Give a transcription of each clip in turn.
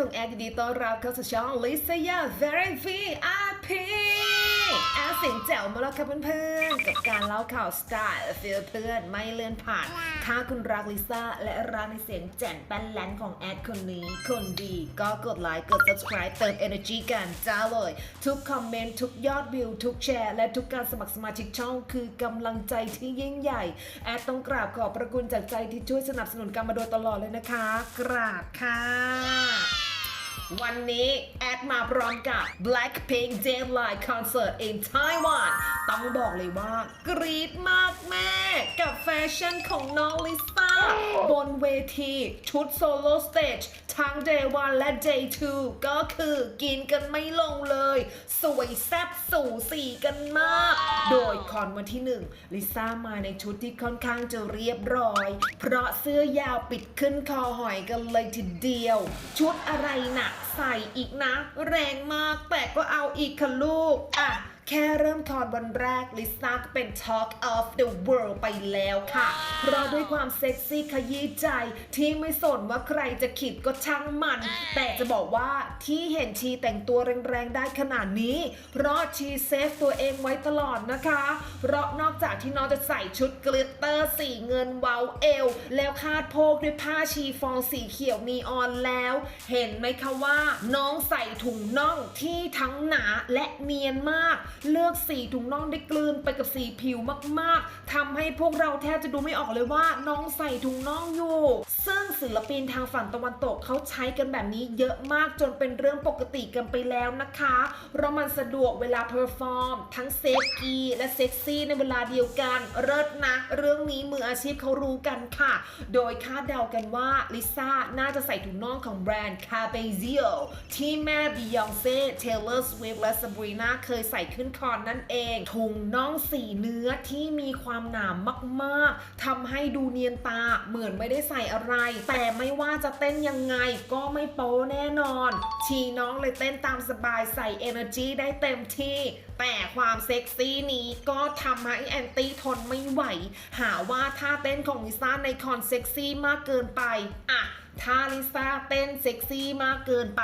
ของแอดยินดีต้อนรับเข้าสู่ช่อง Lisa Ya Very VIP แอดเสียงแจ๋วมาแล้วค่ะเพื่อนๆ กับการเล่าข่าวสไตล์ฟิลเพื่อนไม่เลื่อนผ่าน ถ้าคุณรักลิซ่าและรักในเสียงแจ่นแป้นแลนของแอดคนนี้ คนดีก็กดไลค์กด subscribe เติม energy กันจ้าเลย ทุกคอมเมนต์ทุกยอดวิว ทุกแชร์ และทุกการสมัครสมาชิกช่องคือกำลังใจที่ยิ่งใหญ่ แอดต้องกราบขอบพระคุณจากใจที่ช่วยสนับสนุนกันมาโดยตลอดเลยนะคะ กราบค่ะ วันนี้แอดมาพร้อมกับ Blackpink Daylight Concert in Taiwan ต้องบอกเลยว่ากรี๊ดมากแม่ กับแฟชั่นของน้องลิซ่า บนเวทีชุดโซโล่สเตจทั้ง Day 1 และ Day 2 ก็คือกินกันไม่ลงเลย สวยแซ่บสูสีกันมาก โดยคอนวันที่หนึ่งลิซ่ามาในชุดที่ค่อนข้างจะเรียบร้อย เพราะเสื้อยาวปิดขึ้นคอหอยกันเลยทีเดียว ชุดอะไรหนักใส่อีกนะ แรงมากแต่ก็เอาอีกค่ะลูก อะ แค่เริ่มคอนวันแรกลิซ่าก็เป็น Talk of the World ไปแล้วค่ะ เพราะด้วยความเซ็กซี่ขยี้ใจที่ไม่สนว่าใครจะขิดก็ช่างมัน แต่จะบอกว่าที่เห็นชีแต่งตัวแรงๆได้ขนาดนี้ เพราะชีเซฟตัวเองไว้ตลอดนะคะ เพราะนอกจากที่น้องจะใส่ชุดกลิตเตอร์สีเงินเว้าเอว แล้วคาดโพกด้วยผ้าชีฟองสีเขียวนีออนแล้ว เห็นไหมคะว่า น้องใส่ถุงน่องที่ทั้งหนาและเนียนมากเลือกสีถุงน่องได้กลืนไปกับสีผิวมากๆทำให้พวกเราแทบจะดูไม่ออกเลยว่าน้องใส่ถุงน่องอยู่ ซึ่งศิลปินทางฝั่งตะวันตกเขาใช้กันแบบนี้เยอะมากจนเป็นเรื่องปกติกันไปแล้วนะคะเพราะมันสะดวกเวลาเพอร์ฟอร์ม ทั้งเซฟกีและเซ็กซี่ในเวลาเดียวกันเลิศนะเรื่องนี้มืออาชีพเขารู้กันค่ะ โดยคาดเดากันว่าลิซ่าน่าจะใส่ถุงน่องของแบรนด์ c a b e z i o ที่แม่บียองเซ่ Taylor Swift และ Sabrina เคยใส่ขึ้นคอนนั่นเอง ถุงน่องสีเนื้อที่มีความหนามมากๆทำให้ดูเนียนตาเหมือนไม่ได้ใส่อะไร แต่ไม่ว่าจะเต้นยังไงก็ไม่โป๊แน่นอน ชีน้องเลยเต้นตามสบายใส่ energy ได้เต็มที่ แต่ความเซ็กซี่นี้ก็ทำให้แอนตี้ทนไม่ไหว หาว่าท่าเต้นของลิซ่าในคอนเซ็กซี่มากเกินไปอะ ถ้าลิซ่าเต้นเซ็กซี่มากเกินไป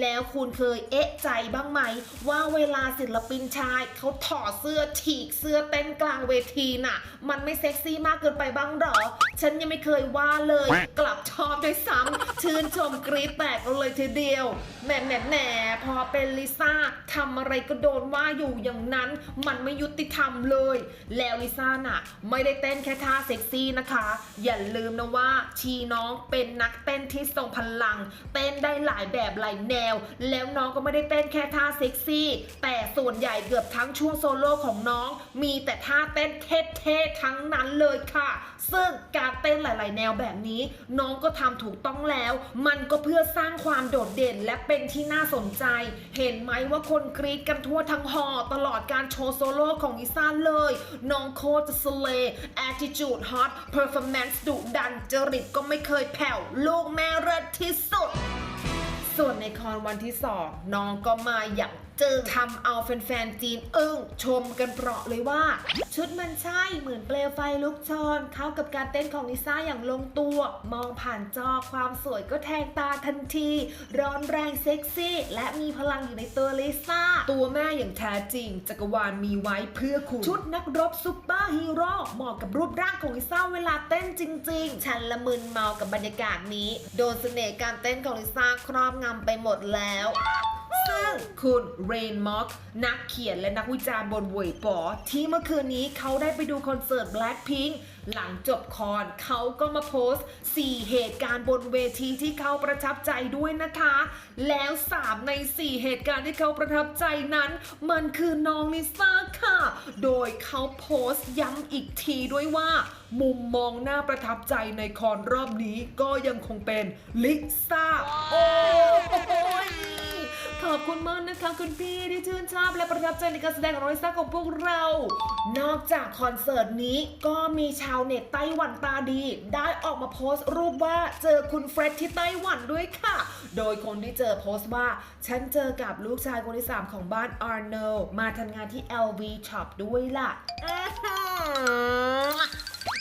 แล้วคุณเคยเอ๊ะใจบ้างไหม ว่าเวลาศิลปินชายเขาถอดเสื้อฉีกเสื้อเต้นกลางเวทีน่ะ มันไม่เซ็กซี่มากเกินไปบ้างหรอ ฉันยังไม่เคยว่าเลย กลับชอบด้วยซ้ำชื่นชมกรี๊ดแตกเลยทีเดียวแหมแหมแหมพอเป็นลิซ่าทำอะไรก็โดนว่าอยู่อย่างนั้นมันไม่ยุติธรรมเลย แล้วลิซ่าน่ะ ไม่ได้เต้นแค่ท่าเซ็กซี่นะคะ อย่าลืมนะว่าชีน้องเป็นนักเเต้นที่ทรงพลัง เต้นได้หลายแบบหลายแนว แล้วน้องก็ไม่ได้เต้นแค่ท่าเซ็กซี่ แต่ส่วนใหญ่เกือบทั้งช่วงโซโล่ของน้อง มีแต่ท่าเต้นเท่ๆทั้งนั้นเลยค่ะ ซึ่งการเต้นหลาย ๆ แนวแบบนี้ น้องก็ทำถูกต้องแล้ว มันก็เพื่อสร้างความโดดเด่นและเป็นที่น่าสนใจ เห็นไหมว่าคนกรี๊ดกันทั่วทั้งหอตลอดการโชว์โซโล่ของลิซ่าเลย น้องโคตรจะสเลย์ attitude hot performance ดุดันจริตก็ไม่เคยแผ่วลูกแม่เลิศที่สุด ส่วนในคอนวันที่2น้องก็มาอย่างจึงทำเอาแฟนๆจีนอึ้งชมกันเปราะเลยว่า ชุดมันใช่เหมือนเปลวไฟลุกชน เข้ากับการเต้นของลิซ่าอย่างลงตัว มองผ่านจอความสวยก็แทงตาทันที ร้อนแรงเซ็กซี่ และมีพลังอยู่ในตัวลิซ่า ตัวแม่อย่างแท้จริง จักรวาลมีไว้เพื่อคุณ ชุดนักรบซุปเปอร์ฮีโร่เหมาะกับรูปร่างของลิซ่าเวลาเต้นจริง ๆ ฉันละมึนเมากับบรรยากาศนี้ โดนเสน่ห์การเต้นของลิซ่าครอบงำไปหมดแล้วซึ่งคุณเรนม็อกนักเขียนและนักวิจารณ์บนเวยปอที่เมื่อคืนนี้เขาได้ไปดูคอนเสิร์ต Blackpink หลังจบคอนเขาก็มาโพสต์ 4 เหตุการณ์บนเวทีที่เขาประทับใจด้วยนะคะ แล้ว 3 ใน 4 เหตุการณ์ที่เขาประทับใจนั้น มันคือน้องลิซ่าค่ะ โดยเขาโพสต์ย้ำอีกทีด้วยว่า มุมมองหน่าประทับใจในคอนรอบนี้ก็ยังคงเป็นลิซ่าโอ้ คุณมากนะคะคุณพี่ที่ชื่นชอบและประทับใจในการแสดงของน้องลิซ่าของพวกเรา นอกจากคอนเสิร์ตนี้ก็มีชาวเน็ตไต้หวันตาดี ได้ออกมาโพสต์รูปว่าเจอคุณเฟร็ดที่ไต้หวันด้วยค่ะ โดยคนที่เจอโพสต์ว่า ฉันเจอกับลูกชายคนที่ 3 ของบ้านอาร์โนมาทำงานที่ LV Shop ด้วยล่ะ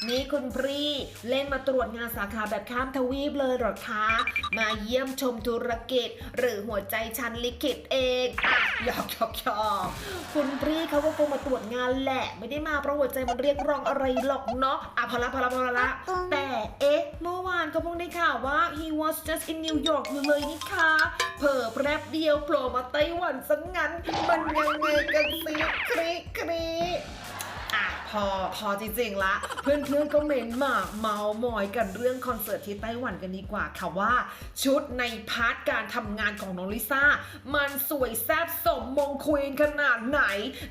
นี่คุณพรีเล่นมาตรวจงานสาขาแบบข้ามทวีปเลยหรอคะ มาเยี่ยมชมธุรกิจ หรือหัวใจฉันลิขิตเองหยอกหยอกหยอกคุณพรีเขาก็คงมาตรวจงานแหละ ไม่ได้มาเพราะหัวใจมันเรียกร้องอะไรหรอกเนาะอะพอละพอละพอละแต่เอ๊ะ เมื่อวานก็เพิ่งได้ข่าวว่า he was just in New York อยู่เลยนี่คะเผลอแป๊บเดียวโผล่มาไต้หวันซะงั้น มันยังไงกันสิคริคริอะ พอพอจริงๆละ เพื่อนๆก็เมนมาเมาส์มอยกันเรื่องคอนเสิร์ตที่ไต้หวันกันดีกว่าค่ะว่า ชุดในพาร์ทการทำงานของน้องลิซ่า มันสวยแซ่บสมมงควีนขนาดไหน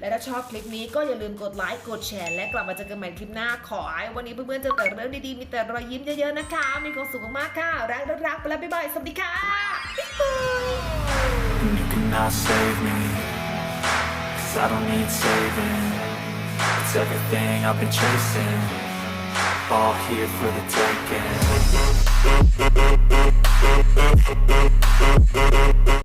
และถ้าชอบคลิปนี้ก็อย่าลืมกดไลค์กดแชร์และกลับมาเจอกันใหม่คลิปหน้าขอให้วันนี้เพื่อนๆเจอแต่เรื่องดีๆมีแต่รอยยิ้มเยอะๆนะคะ มีความสุขมากๆค่ะรักรักๆไปแล้วบ๊ายบายสวัสดีค่ะ you cannot save me Cause I don't need saving It's everything I've been chasing, all here for the taking.